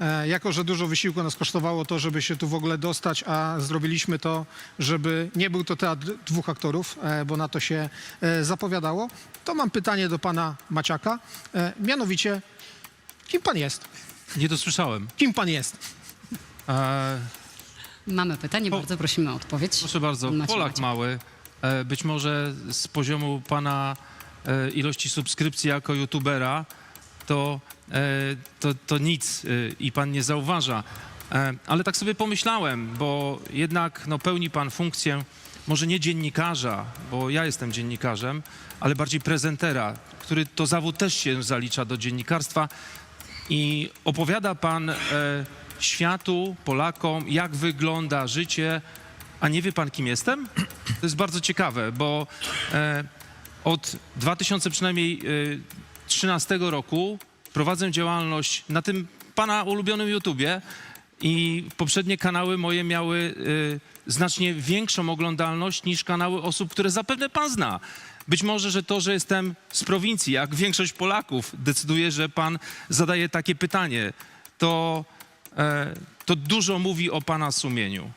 E, Jako, że dużo wysiłku nas kosztowało to, żeby się tu w ogóle dostać, a zrobiliśmy to, żeby nie był to teatr dwóch aktorów, e, bo na to się e, zapowiadało, to mam pytanie do pana Maciaka. Mianowicie, kim pan jest? Nie dosłyszałem. Kim pan jest? E, Mamy pytanie, Po- bardzo prosimy o odpowiedź. proszę bardzo, Macie, Polak macie. mały. E, być może z poziomu pana e, ilości subskrypcji jako youtubera, to, to, to nic e, i pan nie zauważa. E, ale tak sobie pomyślałem, bo jednak no, pełni pan funkcję może nie dziennikarza, bo ja jestem dziennikarzem, ale bardziej prezentera, który to zawód też się zalicza do dziennikarstwa. I opowiada pan e, światu, Polakom, jak wygląda życie, a nie wie pan, kim jestem? To jest bardzo ciekawe, bo e, od 2000 przynajmniej e, 13 roku prowadzę działalność na tym pana ulubionym YouTubie i poprzednie kanały moje miały e, znacznie większą oglądalność niż kanały osób, które zapewne pan zna. Być może, że to, że jestem z prowincji, jak większość Polaków, decyduje, że pan zadaje takie pytanie, to, e, to dużo mówi o pana sumieniu.